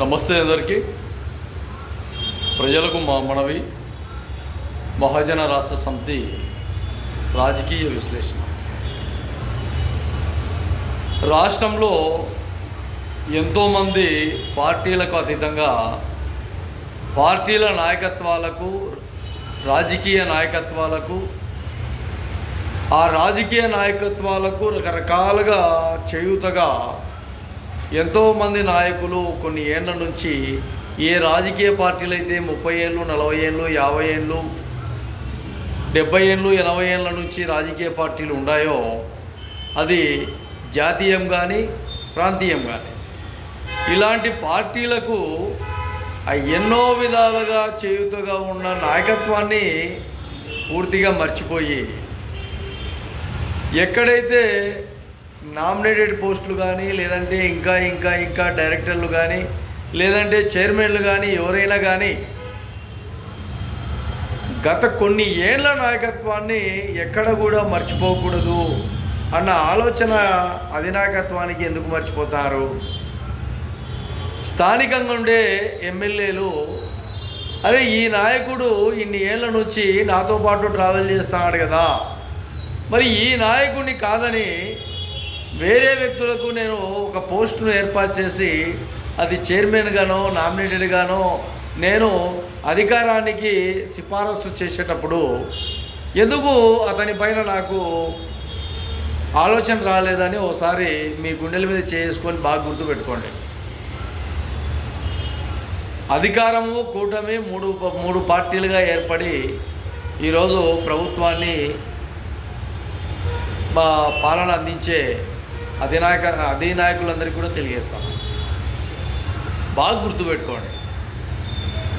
నమస్తే అందరికీ. ప్రజలకు మా మనవి మహాజన రాష్ట్ర సమితి రాజకీయ విశ్లేషణ. రాష్ట్రంలో ఎంతోమంది పార్టీలకు అతీతంగా పార్టీల నాయకత్వాలకు రాజకీయ నాయకత్వాలకు ఆ రాజకీయ నాయకత్వాలకు రకరకాలుగా చేయూతగా ఎంతోమంది నాయకులు కొన్ని ఏళ్ళ నుంచి ఏ రాజకీయ పార్టీలు అయితే ముప్పై ఏళ్ళు నలభై ఏళ్ళు యాభై ఏళ్ళు డెబ్బై ఏళ్ళు ఎనభై ఏళ్ళ నుంచి రాజకీయ పార్టీలు ఉన్నాయో అది జాతీయం కానీ ప్రాంతీయం కానీ ఇలాంటి పార్టీలకు ఎన్నో విధాలుగా చేయుతగా ఉన్న నాయకత్వాన్ని పూర్తిగా మర్చిపోయి ఎక్కడైతే నామినేటెడ్ పోస్టులు కానీ లేదంటే ఇంకా ఇంకా ఇంకా డైరెక్టర్లు కానీ లేదంటే చైర్మన్లు కానీ ఎవరైనా కానీ గత కొన్ని ఏళ్ళ నాయకత్వాన్ని ఎక్కడ కూడా మర్చిపోకూడదు అన్న ఆలోచన అధినాయకత్వానికి ఎందుకు మర్చిపోతారు? స్థానికంగా ఉండే ఎమ్మెల్యేలు అరే ఈ నాయకుడు ఇన్ని ఏళ్ళ నుంచి నాతో పాటు ట్రావెల్ చేస్తున్నాడు కదా మరి ఈ నాయకుడిని కాదని వేరే వ్యక్తులకు నేను ఒక పోస్టును ఏర్పాటు చేసి అది చైర్మన్గానో నామినేటెడ్గానో నేను అధికారానికి సిఫారసు చేసేటప్పుడు ఎందుకు అతని పైన నాకు ఆలోచన రాలేదని ఓసారి మీ గుండెల మీద చేసుకొని బాగా గుర్తుపెట్టుకోండి. అధికారము కూటమి మూడు మూడు పార్టీలుగా ఏర్పడి ఈరోజు ప్రభుత్వాన్ని మా పాలన అందించే అధినాయక అధినాయకులందరికీ కూడా తెలియజేస్తాం బాగా గుర్తుపెట్టుకోండి.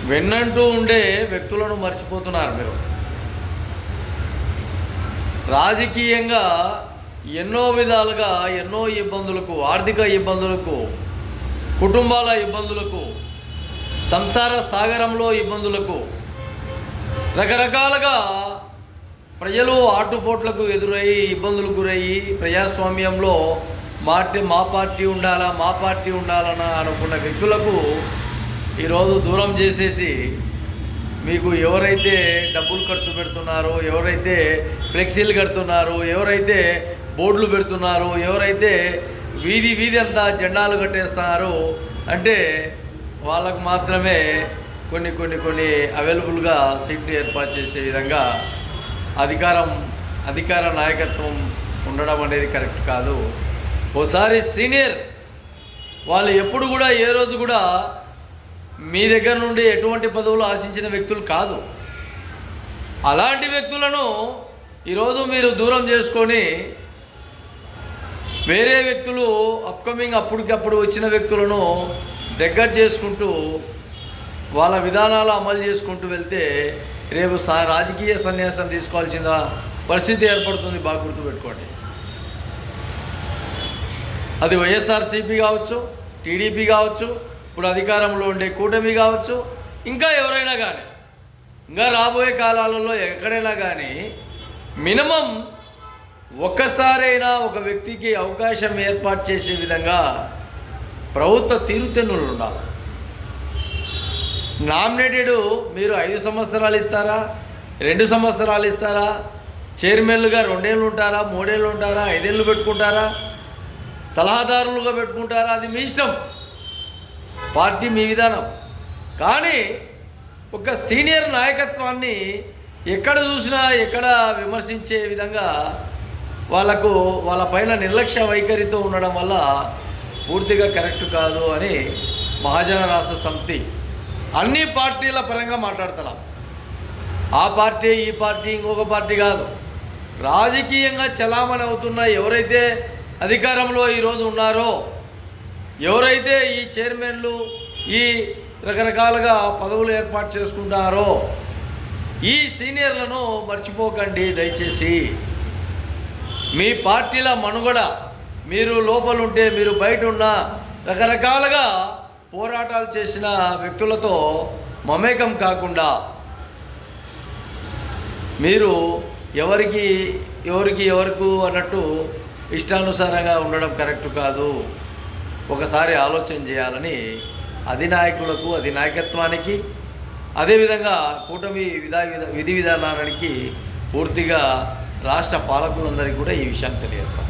వెన్నంటూ ఉండే వ్యక్తులను మర్చిపోతున్నారు మీరు. రాజకీయంగా ఎన్నో విధాలుగా ఎన్నో ఇబ్బందులకు ఆర్థిక ఇబ్బందులకు కుటుంబాల ఇబ్బందులకు సంసార సాగరంలో ఇబ్బందులకు రకరకాలుగా ప్రజలు ఆటుపోట్లకు ఎదురయ్యి ఇబ్బందులకు గురయ్యి ప్రజాస్వామ్యంలో మాటి మా పార్టీ ఉండాలా మా పార్టీ ఉండాలన్న అనుకున్న వ్యక్తులకు ఈరోజు దూరం చేసేసి మీకు ఎవరైతే డబ్బులు ఖర్చు పెడుతున్నారో ఎవరైతే ఫ్లెక్సీలు కడుతున్నారో ఎవరైతే బోర్డులు పెడుతున్నారో ఎవరైతే వీధి వీధి అంతా జెండాలు కట్టేస్తున్నారో అంటే వాళ్ళకు మాత్రమే కొన్ని కొన్ని కొన్ని అవైలబుల్గా సీట్లు ఏర్పాటు చేసే విధంగా అధికారం అధికార నాయకత్వం ఉండడం అనేది కరెక్ట్ కాదు. ఓసారి సీనియర్ వాళ్ళు ఎప్పుడు కూడా ఏ రోజు కూడా మీ దగ్గర నుండి ఎటువంటి పదవులు ఆశించిన వ్యక్తులు కాదు. అలాంటి వ్యక్తులను ఈరోజు మీరు దూరం చేసుకొని వేరే వ్యక్తులు అప్కమింగ్ అప్పటికప్పుడు వచ్చిన వ్యక్తులను దగ్గర చేసుకుంటూ వాళ్ళ విధానాలు అమలు చేసుకుంటూ వెళ్తే రేపు సా రాజకీయ సన్యాసం తీసుకోవాల్సిన పరిస్థితి ఏర్పడుతుంది బాగా గుర్తుపెట్టుకోండి. అది వైఎస్ఆర్సీపీ కావచ్చు టీడీపీ కావచ్చు ఇప్పుడు అధికారంలో ఉండే కూటమి కావచ్చు ఇంకా ఎవరైనా కానీ ఇంకా రాబోయే కాలాలలో ఎక్కడైనా కానీ మినిమం ఒక్కసారైనా ఒక వ్యక్తికి అవకాశం ఏర్పాటు చేసే విధంగా ప్రభుత్వ తీరుతెన్నులు ఉండాలి. నామినేటెడ్ మీరు ఐదు సంవత్సరాలు ఇస్తారా రెండు సంవత్సరాలు ఇస్తారా చైర్మన్లుగా రెండేళ్ళు ఉంటారా మూడేళ్ళు ఉంటారా ఐదేళ్ళు పెట్టుకుంటారా సలహాదారులుగా పెట్టుకుంటారా? అది మీ ఇష్టం. పార్టీ మీ విధానం. కానీ ఒక సీనియర్ నాయకత్వాన్ని ఎక్కడ చూసినా ఎక్కడ విమర్శించే విధంగా వాళ్ళకు వాళ్ళ పైన నిర్లక్ష్య వైఖరితో ఉండడం వల్ల పూర్తిగా కరెక్ట్ కాదు అని మహాజన రాష్ట్ర సమితి అన్ని పార్టీల పరంగా మాట్లాడుతున్నాం ఆ పార్టీ ఈ పార్టీ ఇంకొక పార్టీ కాదు. రాజకీయంగా చలామణి అవుతున్న ఎవరైతే అధికారంలో ఈరోజు ఉన్నారో ఎవరైతే ఈ చైర్మన్లు ఈ రకరకాలుగా పదవులు ఏర్పాటు చేసుకుంటారో ఈ సీనియర్లను మర్చిపోకండి దయచేసి. మీ పార్టీల మనుగడ మీరు లోపలుంటే మీరు బయట ఉన్న రకరకాలుగా పోరాటాలు చేసిన వ్యక్తులతో మమేకం కాకుండా మీరు ఎవరికి ఎవరికి ఎవరికి అన్నట్టు ఇష్టానుసారంగా ఉండడం కరెక్ట్ కాదు. ఒకసారి ఆలోచన చేయాలని అధినాయకులకు అధినాయకత్వానికి అదేవిధంగా కూటమి విధా విధ విధి విధానానికి పూర్తిగా రాష్ట్ర పాలకులందరికీ కూడా ఈ విషయాన్ని తెలియజేస్తాం.